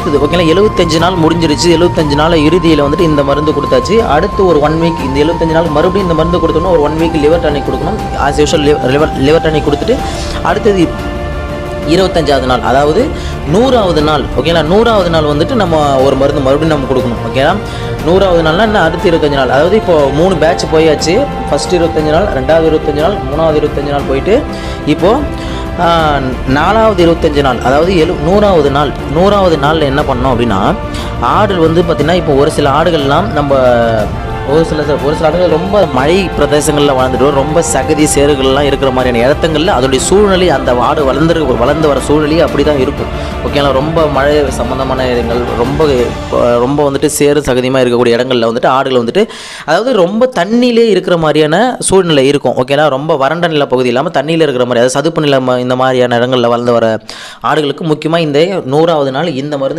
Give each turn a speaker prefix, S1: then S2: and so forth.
S1: இருக்குது ஓகேங்களா எழுபத்தஞ்சு நாள் முடிஞ்சிருச்சு. எழுபத்தஞ்சு நாள் இறுதியில் வந்துட்டு இந்த மருந்து கொடுத்தாச்சு. அடுத்து ஒரு ஒன் வீக் இந்த எழுபத்தஞ்சு நாள் மறுபடியும் இந்த மருந்து கொடுத்தோம்னா ஒரு ஒன் வீக் லிவர் டானிக் கொடுக்கணும். As usual liver liver tonic கொடுத்துட்டு அடுத்தது இருபத்தஞ்சாவது நாள் அதாவது நூறாவது நாள் ஓகேங்களா நூறாவது நாள் வந்துட்டு நம்ம ஒரு மருந்து மறுபடியும் நம்ம கொடுக்கணும் ஓகேங்களா நூறாவது நாள்னா இன்னும் அடுத்து இருபத்தஞ்சு நாள். அதாவது இப்போ மூணு பேட்ச் போயாச்சு. ஃபஸ்ட்டு இருபத்தஞ்சு நாள் ரெண்டாவது இருபத்தஞ்சு நாள் மூணாவது இருபத்தஞ்சு நாள் போயிட்டு இப்போது நாலாவது இருபத்தஞ்சு நாள் அதாவது எழு நூறாவது நாள் நூறாவது நாளில் என்ன பண்ணோம் அப்படின்னா ஆடு வந்து பார்த்திங்கன்னா இப்போ ஒரு சில ஆடுகள்லாம் நம்ம ஒரு சில ஒரு சில ஆடுகள் ரொம்ப மழை பிரதேசங்களில் வாழ்ந்துட்டு ரொம்ப சகதி சேறுகள்லாம் இருக்கிற மாதிரியான இடத்துங்களில் அதோடைய சூழ்நிலை அந்த ஆடு வளர்ந்து வளர்ந்து வர சூழ்நிலையே அப்படி தான் இருக்கும் ஓகேங்களா ரொம்ப மழை சம்மந்தமான இடங்கள் ரொம்ப ரொம்ப வந்துட்டு சேறு சகதியமாக இருக்கக்கூடிய இடங்களில் வந்துட்டு ஆடுகள் வந்துட்டு அதாவது ரொம்ப தண்ணியிலே இருக்கிற மாதிரியான சூழ்நிலை இருக்கும். ஓகேங்களா ரொம்ப வறண்ட நில பகுதி இல்லாமல் தண்ணியில் இருக்கிற மாதிரி அதாவது சதுப்பு நிலம் இந்த மாதிரியான இடங்களில் வளர்ந்து வர ஆடுகளுக்கு முக்கியமாக இந்த நூறாவது நாள் இந்த மருந்து